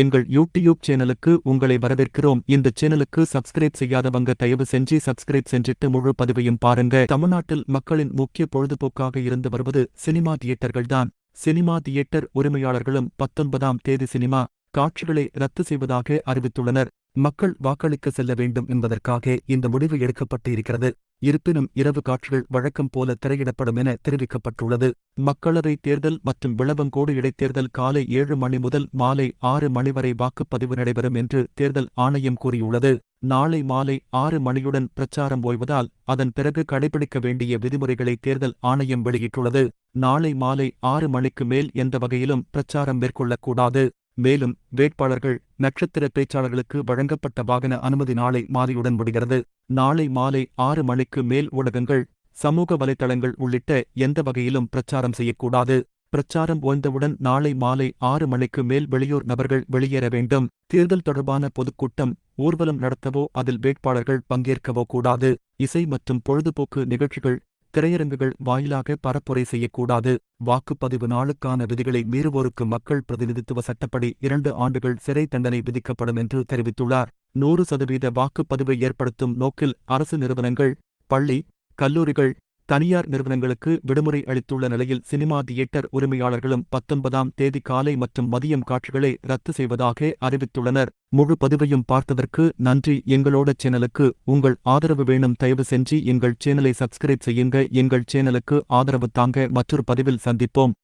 எங்கள் யூடியூப் சேனலுக்கு உங்களை வரவேற்கிறோம். இந்த சேனலுக்கு சப்ஸ்கிரைப் செய்யாதவங்க தயவு செஞ்சு சப்ஸ்கிரைப் செஞ்சிட்டு முழு பதிவையும் பாருங்க. தமிழ்நாட்டில் மக்களின் முக்கிய பொழுதுபோக்காக இருந்து வருவது சினிமா தியேட்டர்கள்தான் சினிமா தியேட்டர் உரிமையாளர்களும் பத்தொன்பதாம் தேதி சினிமா காட்சிகளை ரத்து செய்வதாக அறிவித்துள்ளனர். மக்கள் வாக்களிக்க செல்ல வேண்டும் என்பதற்காக இந்த முடிவு எடுக்கப்பட்டு இருக்கிறது இருப்பினும் இரவு காட்சிகள் வழக்கம் போல திரையிடப்படும் என தெரிவிக்கப்பட்டுள்ளது. மக்களவை தேர்தல் மற்றும் விளவங்கோடு இடைத்தேர்தல் காலை ஏழு மணி முதல் மாலை ஆறு மணி வரை வாக்குப்பதிவு நடைபெறும் என்று தேர்தல் ஆணையம் கூறியுள்ளது. நாளை மாலை ஆறு மணியுடன் பிரச்சாரம் ஓய்வதால் அதன் பிறகு கடைபிடிக்க வேண்டிய விதிமுறைகளை தேர்தல் ஆணையம் வெளியிட்டுள்ளது. நாளை மாலை ஆறு மணிக்கு மேல் எந்த வகையிலும் பிரச்சாரம் மேற்கொள்ளக்கூடாது. மேலும் வேட்பாளர்கள் நட்சத்திர பேச்சாளர்களுக்கு வழங்கப்பட்ட வாகன அனுமதி நாளை மாலையுடன் முடிகிறது. நாளை மாலை ஆறு மணிக்கு மேல் ஊடகங்கள் சமூக வலைதளங்கள் உள்ளிட்ட எந்த வகையிலும் பிரச்சாரம் செய்யக்கூடாது. பிரச்சாரம் ஓய்ந்தவுடன் நாளை மாலை ஆறு மணிக்கு மேல் வெளியூர் நபர்கள் வெளியேற வேண்டும். தேர்தல் தொடர்பான பொதுக்கூட்டம் ஊர்வலம் நடத்தவோ அதில் வேட்பாளர்கள் பங்கேற்கவோ கூடாது. இசை மற்றும் பொழுதுபோக்கு நிகழ்ச்சிகள் திரையரங்குகள் வாயிலாக பரப்புரை செய்யக்கூடாது. வாக்குப்பதிவு நாளுக்கான விதிகளை மீறுவோருக்கு மக்கள் பிரதிநிதித்துவ சட்டப்படி இரண்டு ஆண்டுகள் சிறை தண்டனை விதிக்கப்படும் என்று தெரிவித்துள்ளார். நூறு சதவீத வாக்குப்பதிவை ஏற்படுத்தும் நோக்கில் அரசு நிறுவனங்கள் பள்ளி கல்லூரிகள் தனியார் நிறுவனங்களுக்கு விடுமுறை அளித்துள்ள நிலையில் சினிமா தியேட்டர் உரிமையாளர்களும் பத்தொன்பதாம் தேதி காலை மற்றும் மதியம் காட்சிகளை ரத்து செய்வதாக அறிவித்துள்ளனர். முழு பதிவையும் பார்த்ததற்கு நன்றி. எங்களோட சேனலுக்கு உங்கள் ஆதரவு வேணும். தயவு செஞ்சு எங்கள் சேனலை சப்ஸ்கிரைப் செய்யுங்க. எங்கள் சேனலுக்கு ஆதரவு தாங்க. மற்றொரு பதிவில் சந்திப்போம்.